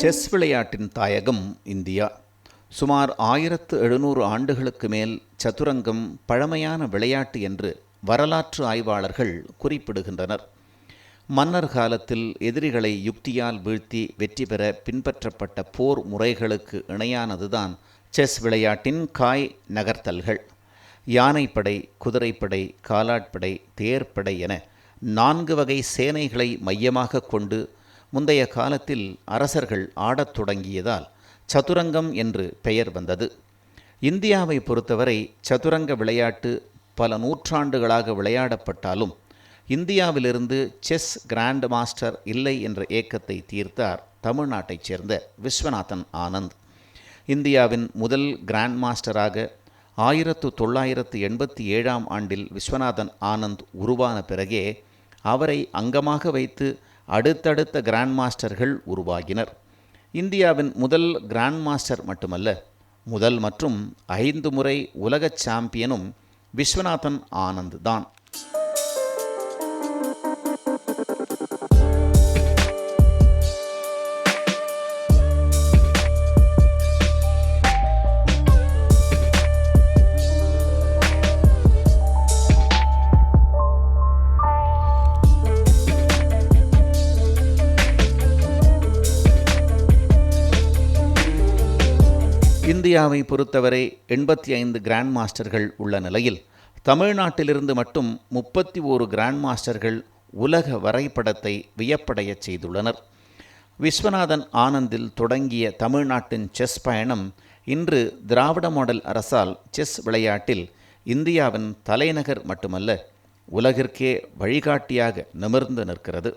Chess விளையாட்டின் தாயகம் India. சுமார் ஆயிரத்து எழுநூறு ஆண்டுகளுக்கு மேல் சதுரங்கம் பழமையான விளையாட்டு என்று வரலாற்று ஆய்வாளர்கள் குறிப்பிடுகின்றனர். மன்னர் காலத்தில் எதிரிகளை யுக்தியால் வீழ்த்தி வெற்றி பெற பின்பற்றப்பட்ட போர் முறைகளுக்கு இணையானதுதான் செஸ் விளையாட்டின் காய் நகர்த்தல்கள். யானைப்படை குதிரைப்படை காலாட்படை தேர்ப்படை என நான்கு வகை சேனைகளை மையமாக கொண்டு முந்தைய காலத்தில் அரசர்கள் ஆடத் தொடங்கியதால் சதுரங்கம் என்று பெயர் வந்தது. இந்தியாவை பொறுத்தவரை சதுரங்க விளையாட்டு பல நூற்றாண்டுகளாக விளையாடப்பட்டாலும் இந்தியாவிலிருந்து செஸ் கிராண்ட் மாஸ்டர் இல்லை என்ற ஏக்கத்தை தீர்த்தார் தமிழ்நாட்டைச் சேர்ந்த விஸ்வநாதன் ஆனந்த். இந்தியாவின் முதல் கிராண்ட் மாஸ்டராக ஆயிரத்து தொள்ளாயிரத்து எண்பத்தி ஏழாம் ஆண்டில் விஸ்வநாதன் ஆனந்த் உருவான பிறகே அவரை அங்கமாக வைத்து அடுத்தடுத்த கிராண்ட் மாஸ்டர்கள் உருவாகினர். இந்தியாவின் முதல் கிராண்ட் மாஸ்டர் மட்டுமல்ல முதல் மற்றும் ஐந்து முறை உலக சாம்பியனும் விஸ்வநாதன் ஆனந்த் தான். இந்தியாவை பொறுத்தவரை எண்பத்தி ஐந்து கிராண்ட் மாஸ்டர்கள் உள்ள நிலையில் தமிழ்நாட்டிலிருந்து மட்டும் முப்பத்தி ஓரு கிராண்ட் மாஸ்டர்கள் உலக வரைபடத்தை வியப்படையச் செய்துள்ளனர். விஸ்வநாதன் ஆனந்தில் தொடங்கிய தமிழ்நாட்டின் செஸ் பயணம் இன்று திராவிட மாடல் அரசால் செஸ் விளையாட்டில் இந்தியாவின் தலைநகர் மட்டுமல்ல உலகிற்கே வழிகாட்டியாக நிமிர்ந்து நிற்கிறது.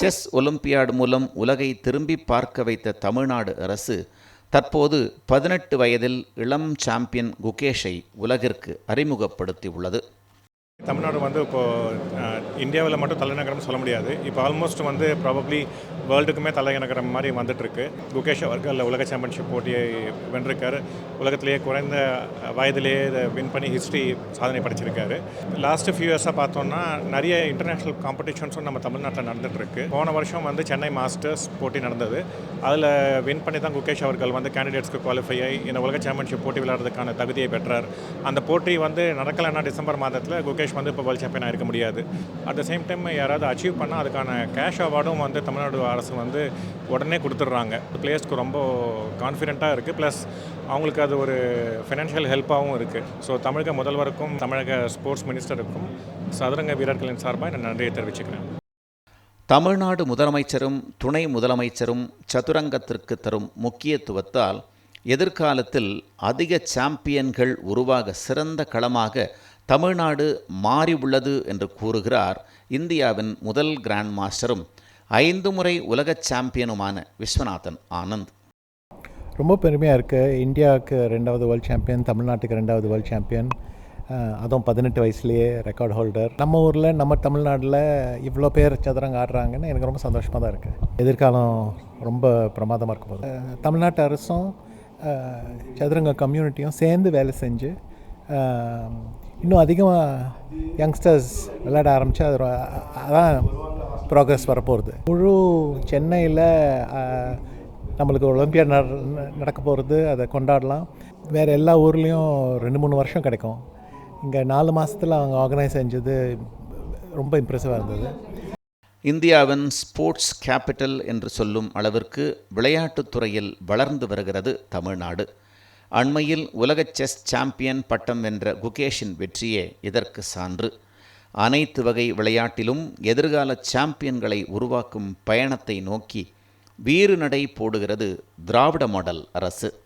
செஸ் ஒலிம்பியாடு மூலம் உலகை திரும்பி பார்க்க வைத்த தமிழ்நாடு அரசு தற்போது பதினெட்டு வயதில் இளம் சாம்பியன் குகேஷை உலகிற்கு அறிமுகப்படுத்தியுள்ளது. தமிழ்நாடு வந்து இப்போது இந்தியாவில் மட்டும் தலைநகரம் சொல்ல முடியாது. இப்போ ஆல்மோஸ்ட் வந்து ப்ராபப்ளி வேர்ல்டுக்குமே தலைநகரம் மாதிரி வந்துட்டுருக்கு. குகேஷ் அவர்கள் உலக சாம்பியன்ஷிப் போட்டியை வென்றிருக்காரு. உலகத்திலேயே குறைந்த வயதிலேயே இதை வின் பண்ணி ஹிஸ்ட்ரி சாதனை படிச்சிருக்காரு. லாஸ்ட் ஃபியூ இயர்ஸாக பார்த்தோம்னா நிறைய இன்டர்நேஷ்னல் காம்படிஷன்ஸும் நம்ம தமிழ்நாட்டில் நடந்துகிட்ருக்கு போன வருஷம் வந்து சென்னை மாஸ்டர்ஸ் போட்டி நடந்தது. அதில் வின் பண்ணி தான் குகேஷ் அவர்கள் வந்து கேண்டிடேட்ஸ்க்கு குவாலிஃபை ஆகி இந்த உலக சாம்பியன்ஷிப் போட்டி விளையாடுறதுக்கான தகுதியை பெற்றார். அந்த போட்டி வந்து நடக்கலைன்னா டிசம்பர் மாதத்தில் குகேஷ் வந்து இப்போ வேர்ல்ட் சாம்பியனாக இருக்க முடியாது. அட் த சேம் டைம் யாராவது அச்சீவ் பண்ணால் அதுக்கான கேஷ் அவார்டும் வந்து தமிழ்நாடு அரசு வந்து உடனே கொடுத்துட்றாங்க. பிளேயர்ஸ்க்கு ரொம்ப கான்ஃபிடென்ட்டாக இருக்குது ப்ளஸ் அவங்களுக்கு அது ஒரு ஃபினான்ஷியல் ஹெல்ப்பாகவும் இருக்குது ஸோ தமிழக முதல்வருக்கும் தமிழக ஸ்போர்ட்ஸ் மினிஸ்டருக்கும் சதுரங்க வீரர்களின் சார்பாக நான் நன்றியை தெரிவிச்சுக்கிறேன். தமிழ்நாடு முதலமைச்சரும் துணை முதலமைச்சரும் சதுரங்கத்திற்கு தரும் முக்கியத்துவத்தால் எதிர்காலத்தில் அதிக சாம்பியன்கள் உருவாக சிறந்த களமாக தமிழ்நாடு மாறி உள்ளது என்று கூறுகிறார் இந்தியாவின் முதல் கிராண்ட் மாஸ்டரும் ஐந்து முறை உலக சாம்பியனுமான விஸ்வநாதன் ஆனந்த். ரொம்ப பெருமையாக இருக்குது இந்தியாவுக்கு ரெண்டாவது வேர்ல்ட் சாம்பியன் தமிழ்நாட்டுக்கு ரெண்டாவது வேர்ல்ட் சாம்பியன் அதுவும் பதினெட்டு வயசுலேயே ரெக்கார்ட் ஹோல்டர் நம்ம ஊரில் நம்ம தமிழ்நாட்டில் இவ்வளோ பேர் சதுரங்க ஆடுறாங்கன்னு எனக்கு ரொம்ப சந்தோஷமாக தான் இருக்குது எதிர்காலம் ரொம்ப பிரமாதமாக இருக்கும் போது. தமிழ்நாட்டு அரசும் சதுரங்க கம்யூனிட்டியும் சேர்ந்து வேலை செஞ்சு இன்னும் அதிகமாக யங்ஸ்டர்ஸ் விளையாட ஆரம்பித்தா அது அதான் ப்ராக்ரஸ் வரப்போகிறது முழு சென்னையில் நம்மளுக்கு ஒலிம்பியாட் நட நடக்க போகிறது அதை கொண்டாடலாம். வேறு எல்லா ஊர்லேயும் ரெண்டு மூணு வருஷம் கிடைக்கும். இங்கே நாலு மாதத்தில் அவங்க ஆர்கனைஸ் செஞ்சது ரொம்ப இம்ப்ரெசிவாக இருந்தது. இந்தியாவின் ஸ்போர்ட்ஸ் கேபிட்டல் என்று சொல்லும் அளவிற்கு விளையாட்டுத் துறையில் வளர்ந்து வருகிறது தமிழ்நாடு. அண்மையில் உலக செஸ் சாம்பியன் பட்டம் வென்ற குகேஷின் வெற்றியே இதற்கு சான்று. அனைத்து வகை விளையாட்டிலும் எதிர்கால சாம்பியன்களை உருவாக்கும் பயணத்தை நோக்கி வீறு நடை போடுகிறது திராவிட மாடல் அரசு.